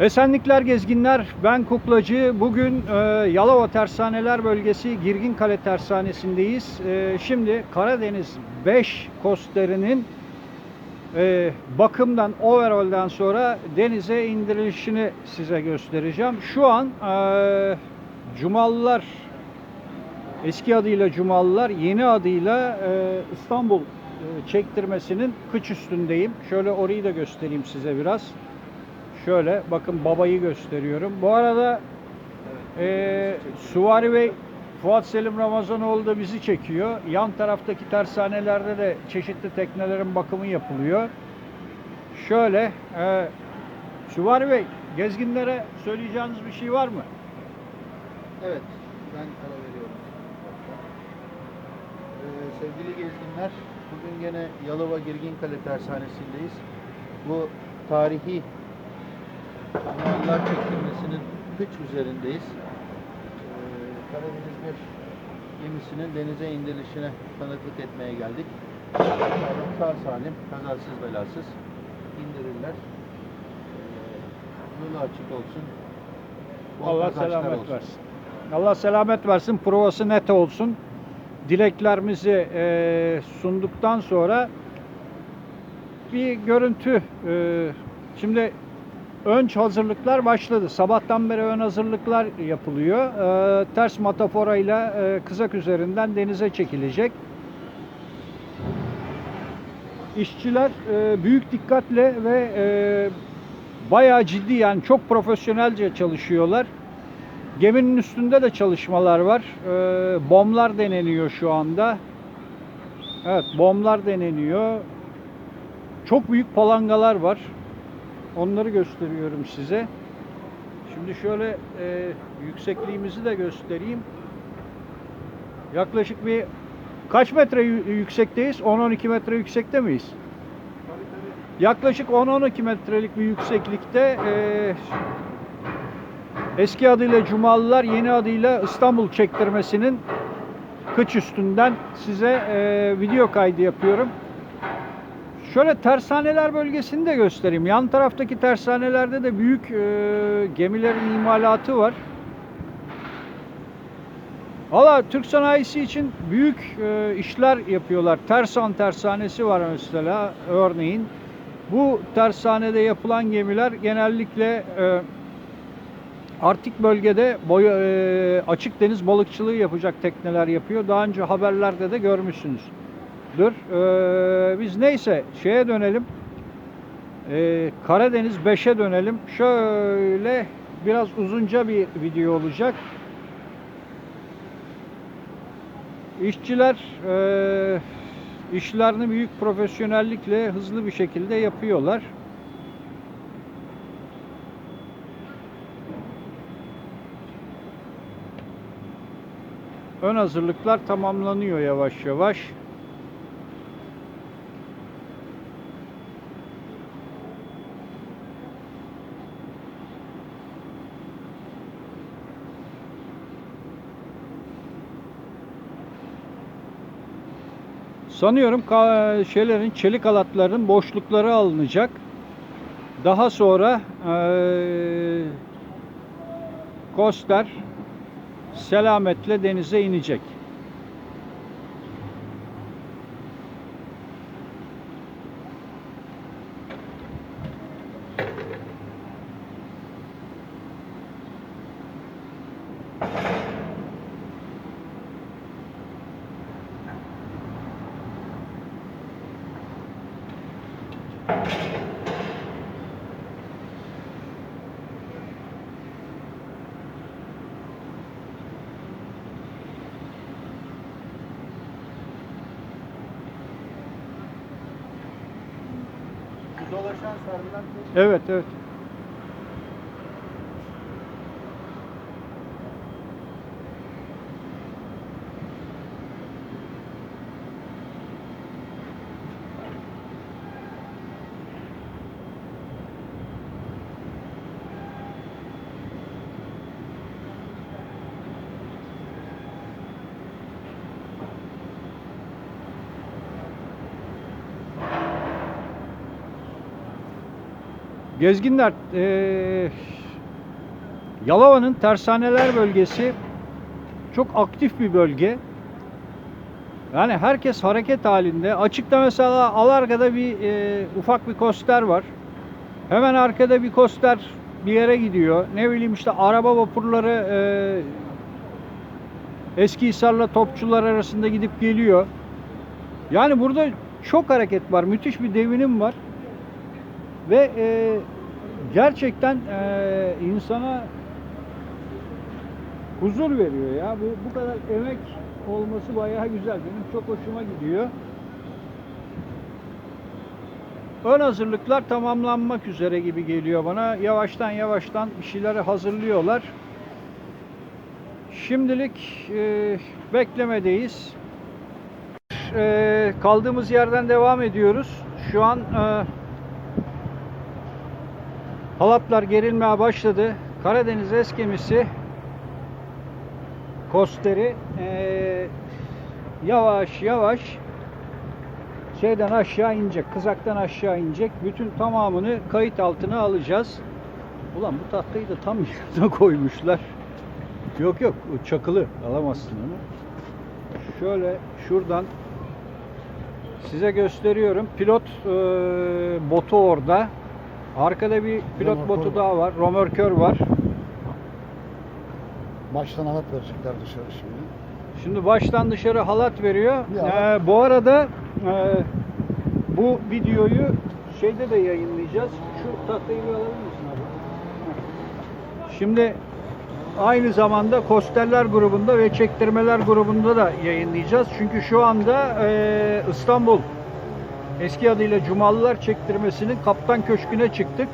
Esenlikler gezginler, ben Kuklacı. Bugün e, Yalova Tersaneler Bölgesi Girgin Kale Tersanesi'ndeyiz. E, şimdi Karadeniz 5 kosterinin e, bakımdan, overall'den sonra denize indirilişini size göstereceğim. Şu an e, Cumalılar, eski adıyla Cumalılar, yeni adıyla e, İstanbul e, çektirmesinin kıç üstündeyim. Şöyle orayı da göstereyim size biraz. Şöyle bakın babayı gösteriyorum. Bu arada e, Suvari Bey Fuat Selim Ramazanoğlu da bizi çekiyor. Yan taraftaki tersanelerde de çeşitli teknelerin bakımı yapılıyor. Şöyle e, Suvari Bey gezginlere söyleyeceğiniz bir şey var mı? Evet, ben ara veriyorum. Ee, sevgili gezginler, bugün gene Yalova Girginkale Tersanesi'ndeyiz. Bu tarihi Kanallar çekilmesinin kıç üzerindeyiz. Ee, Karadeniz 5 gemisinin denize indirilişine tanıklık etmeye geldik. Umarım sağ salim, kazasız belasız indirirler. Ee, yolu açık olsun. Bol Allah selamet olsun. versin. Allah selamet versin. Provası net olsun. Dileklerimizi e, sunduktan sonra bir görüntü. e, şimdi ön hazırlıklar başladı. Sabahtan beri ön hazırlıklar yapılıyor. E, ters mataforayla e, kızak üzerinden denize çekilecek. İşçiler e, büyük dikkatle ve e, bayağı ciddi yani çok profesyonelce çalışıyorlar. Geminin üstünde de çalışmalar var. Ee, bomblar deneniyor şu anda. Evet, bomblar deneniyor. Çok büyük palangalar var. Onları gösteriyorum size. Şimdi şöyle e, yüksekliğimizi de göstereyim. Yaklaşık bir kaç metre yü- yüksekteyiz? 10-12 metre yüksekte miyiz? Yaklaşık 10-12 metrelik bir yükseklikte e, Eski adıyla Cumalılar, yeni adıyla İstanbul çektirmesinin kıç üstünden size e, video kaydı yapıyorum. Şöyle tersaneler bölgesini de göstereyim. Yan taraftaki tersanelerde de büyük e, gemilerin imalatı var. Valla Türk sanayisi için büyük e, işler yapıyorlar. Tersan tersanesi var mesela örneğin. Bu tersanede yapılan gemiler genellikle e, Arktik bölgede boy, e, açık deniz balıkçılığı yapacak tekneler yapıyor. Daha önce haberlerde de görmüşsünüzdür. E, biz neyse şeye dönelim. E, Karadeniz 5'e dönelim. Şöyle biraz uzunca bir video olacak. İşçiler e, işlerini büyük profesyonellikle hızlı bir şekilde yapıyorlar. Ön hazırlıklar tamamlanıyor yavaş yavaş. Sanıyorum şeylerin çelik halatların boşlukları alınacak. Daha sonra eee Koster selametle denize inecek. Dolaşan sargılar Evet, evet. Gezginler, eee, Yalova'nın tersaneler bölgesi çok aktif bir bölge. Yani herkes hareket halinde. Açıkta mesela Alarga'da bir eee, ufak bir koster var. Hemen arkada bir koster bir yere gidiyor. Ne bileyim işte araba vapurları eee Eskihisar'la Topçular arasında gidip geliyor. Yani burada çok hareket var. Müthiş bir devinim var. Ve e, gerçekten e, insana huzur veriyor ya. Bu, bu kadar emek olması bayağı güzel. Benim çok hoşuma gidiyor. Ön hazırlıklar tamamlanmak üzere gibi geliyor bana. Yavaştan yavaştan bir şeyleri hazırlıyorlar. Şimdilik e, beklemedeyiz. E, kaldığımız yerden devam ediyoruz. Şu an e, halatlar gerilmeye başladı. Karadeniz eskemisi kosteri e, yavaş yavaş şeyden aşağı inecek, kızaktan aşağı inecek. Bütün tamamını kayıt altına alacağız. Ulan bu tahtayı da tam yerine koymuşlar. Yok yok çakılı alamazsın onu. Şöyle şuradan size gösteriyorum. Pilot e, botu orada. Arkada bir pilot Römorkör botu var. daha var. Romörkör var. Baştan halat verecekler dışarı şimdi. Şimdi baştan dışarı halat veriyor. Bir halat. Ee, bu arada e, bu videoyu şeyde de yayınlayacağız. Şu tahtayı bir alabilir misin abi? Şimdi aynı zamanda Kosterler grubunda ve Çektirmeler grubunda da yayınlayacağız. Çünkü şu anda e, İstanbul eski adıyla Cumalılar Çektirmesi'nin Kaptan Köşkü'ne çıktık.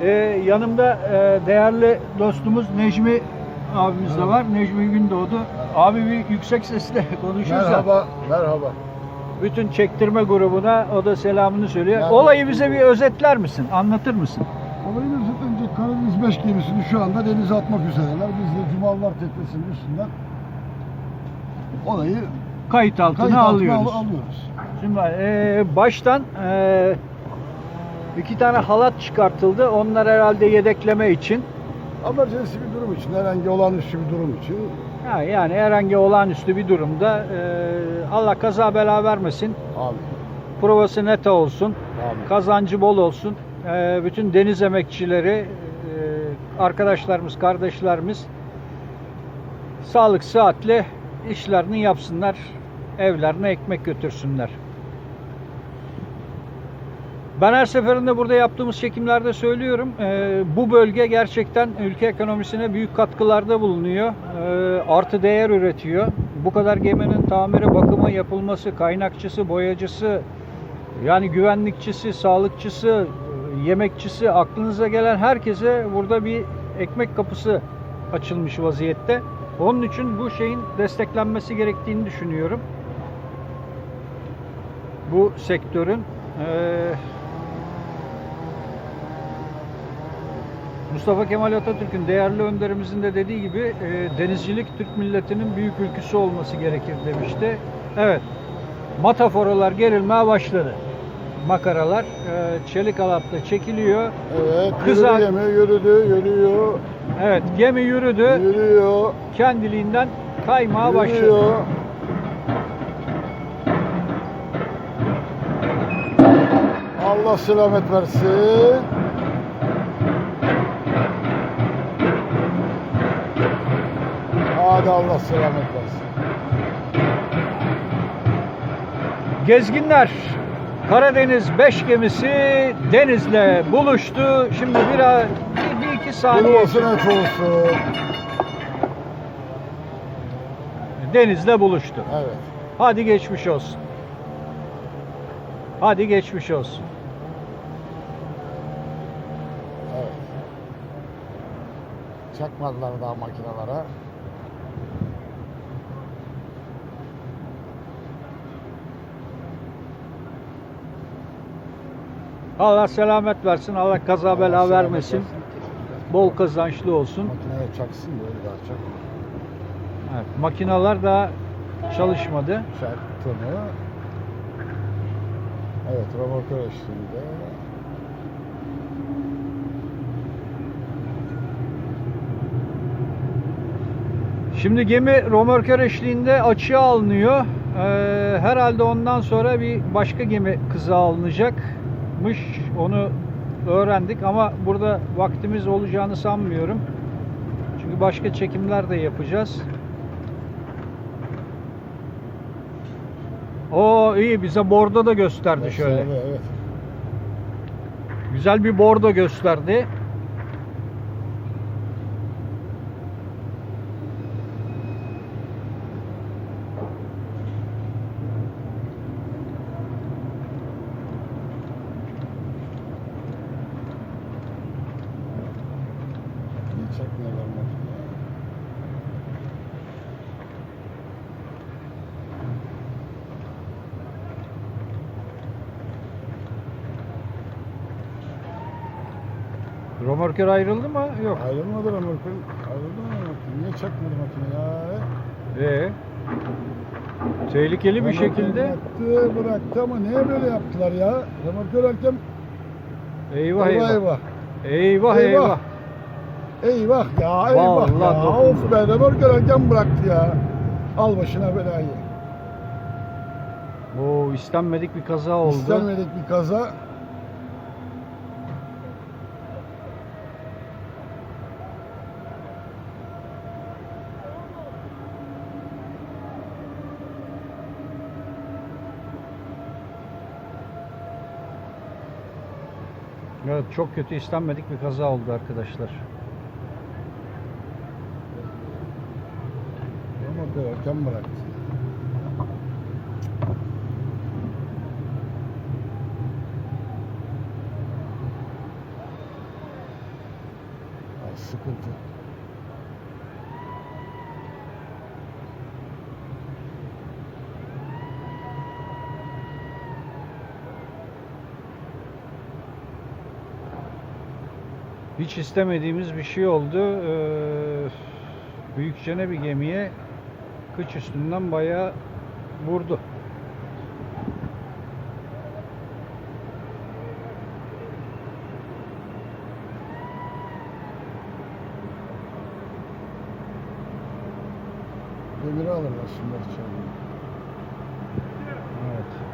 E, yanımda e, değerli dostumuz Necmi abimiz de var. Necmi Gündoğdu. Abi bir yüksek sesle konuşursa. Merhaba, merhaba. Bütün çektirme grubuna o da selamını söylüyor. Merhaba. Olayı bize bir özetler misin? Anlatır mısın? Olayın önce Karadeniz 5 gemisini şu anda denize atmak üzereler. Biz de Cumalılar Teknesi'nin üstünden olayı Kayıt altına kayıt altına alıyoruz. al- alıyoruz. Şimdi e, baştan e, iki tane halat çıkartıldı. Onlar herhalde yedekleme için. Emergency bir durum için, herhangi olağanüstü bir durum için. Ha, yani herhangi olağanüstü bir durumda e, Allah kaza bela vermesin. Abi, Provası net olsun. abi. Kazancı bol olsun. E, bütün deniz emekçileri, e, arkadaşlarımız, kardeşlerimiz sağlık sıhhatle işlerini yapsınlar. Evlerine ekmek götürsünler. Ben her seferinde burada yaptığımız çekimlerde söylüyorum. e, bu bölge gerçekten ülke ekonomisine büyük katkılarda bulunuyor. E, artı değer üretiyor. Bu kadar geminin tamiri, bakımı yapılması, kaynakçısı, boyacısı, yani güvenlikçisi, sağlıkçısı, e, yemekçisi, aklınıza gelen herkese burada bir ekmek kapısı açılmış vaziyette. Onun için bu şeyin desteklenmesi gerektiğini düşünüyorum. Bu sektörün eee, Mustafa Kemal Atatürk'ün değerli önderimizin de dediği gibi e, denizcilik Türk milletinin büyük ülküsü olması gerekir demişti. Evet, mataforalar gerilmeye başladı. Makaralar e, çelik halatla çekiliyor. Evet, Kızak. yürüdü gemi, yürüdü, yürüyor, Evet, gemi yürüdü, yürüyor, kendiliğinden kaymaya başladı. yürüyor. Allah selamet versin. Hadi Allah selamet versin. Gezginler, Karadeniz 5 gemisi denizle buluştu. Şimdi bir, bir, iki saniye olsun et olsun. denizle buluştu. Evet. Hadi geçmiş olsun. Hadi geçmiş olsun. Evet. Çakmadılar daha makinalara. Allah selamet versin. Allah kaza bela vermesin. Bol kazançlı olsun. Makineye çaksın böyle daha çak. Evet, makineler daha çalışmadı. Çaktı? Evet, römorka üstünde. Şimdi gemi romorker eşliğinde açığa alınıyor. Ee, herhalde ondan sonra bir başka gemi kıza alınacak alınacakmış. Onu öğrendik ama burada vaktimiz olacağını sanmıyorum. Çünkü başka çekimler de yapacağız. O iyi bize bordo da gösterdi şöyle. Evet, evet. Güzel bir bordo gösterdi. İyi çekmiyorlar bak. Romörkör ayrıldı mı? Yok. Ayrılmadı Remork'un. Ayrıldı mı Remork'un? Niye çekmedi makine ya? Ee, tehlikeli bir Remorkör şekilde. Bıraktı, bıraktı ama niye böyle yaptılar ya? Remorkör hakem Eyvah eyvah. eyvah. Eyvah Eyvah. eyvah. Eyvah ya eyvah Vallahi ya. dokundu. Of be remorkör hakem bıraktı ya. Al başına belayı. Oo istenmedik bir kaza oldu. İstenmedik bir kaza. Evet çok kötü istenmedik bir kaza oldu arkadaşlar. Remorkör hakem bıraktı. Ay, sıkıntı. Hiç istemediğimiz bir şey oldu. Ee, büyükçene bir gemiye kıç üstünden bayağı vurdu. Demiri alırlar şimdi içeri. Evet.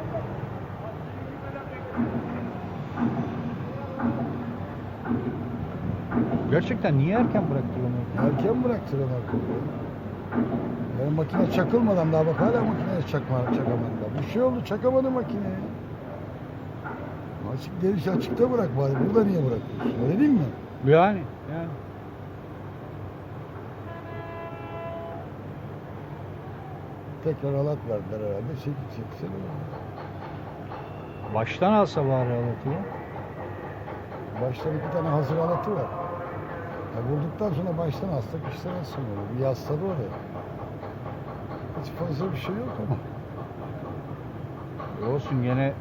Gerçekten niye erken bıraktı onu? Erken bıraktı remorkörü. Yani makine çakılmadan daha bak hala makineye çakma, çakamadı. Bir şey oldu çakamadı makineye. Açık geliş açıkta bırak bari. Burada niye bırakıyorsun? Öyle değil mi? Yani, yani. Tekrar halat verdiler herhalde. Çekip çeksene. Baştan alsa bari halatı ya. Başta iki tane hazır halatı var. Ya vurduktan sonra baştan astık işte nasıl olur? Bir yasladı oraya. Hiç fazla bir şey yok ama. Olsun gene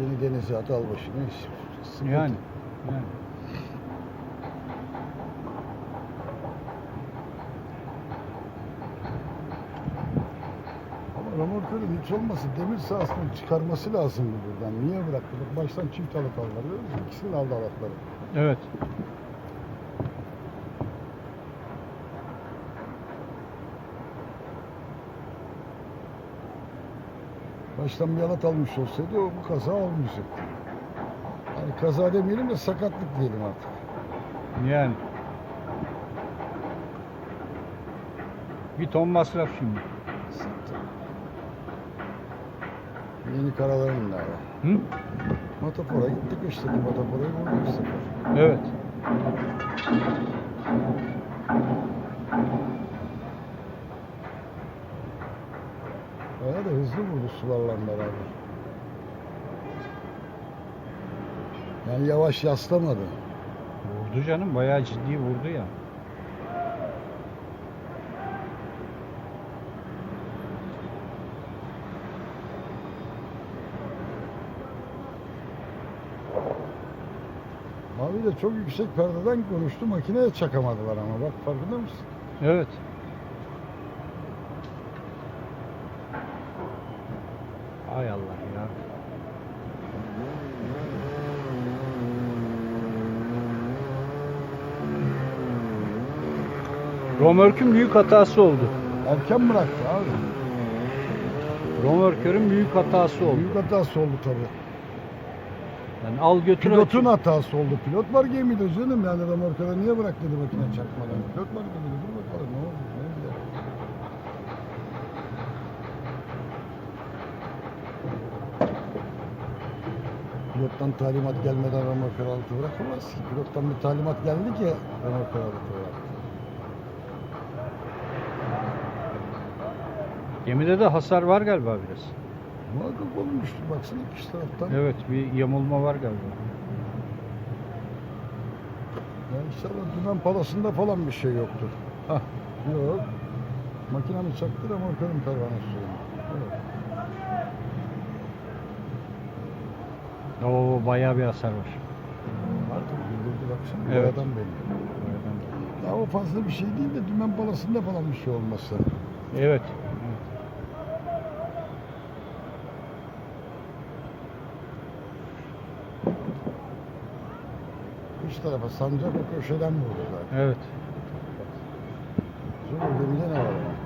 Yeni denizaltı al başına iş. Sıkıntı. yani. yani. Ama remorkörün hiç olmasa demir sahasını çıkarması lazımdı buradan. Niye bıraktı? Bak baştan çift halat aldılar. Görüyor musun? İkisini aldı halatları. Evet. Baştan bir halat almış olsaydı o bu kaza olmayacaktı. Yani kaza demeyelim de sakatlık diyelim artık. Yani. Bir ton masraf şimdi. Yeni karaların da var. Hı? Matapora gittik işte. Matapora'yı vurduk bir sefer. Evet. Yani yavaş yaslamadı. Vurdu canım bayağı ciddi vurdu ya. Abi de çok yüksek perdeden konuştu makineye çakamadılar ama bak farkında mısın? Evet. Romörkün büyük hatası oldu. Erken bıraktı abi. Romörkörün büyük hatası oldu. Büyük hatası oldu tabii. Yani al götür Pilotun açık. hatası oldu. Pilot var gemide canım yani remorkada niye bırak dedi makine çakmadan. Pilot var gemide dur bakalım ne oldu ne bileyim. Pilottan talimat gelmeden remorkör altı bırakamaz ki. Pilottan bir talimat geldi ki remorkör altı bıraktı. Gemide de hasar var galiba biraz. Muhakkak olmuştur baksana iki taraftan. Evet bir yamulma var galiba. Ya inşallah dümen palasında falan bir şey yoktur. Hah, yok. Makinamı çaktı remorkörün pervanesi oldu. Evet. Oo bayağı bir hasar var. Artık bildirdi baksana. Evet. Boyadan belli. Daha o fazla bir şey değil de dümen palasında falan bir şey olması. Evet. Tarafa sancak o köşeden vurdu zaten. Evet. Zor gemide ne var ama?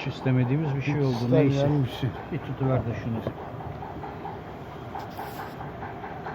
Hiç istemediğimiz bir şey oldu. Neyse. bir şey. Bir tutuver de şunu.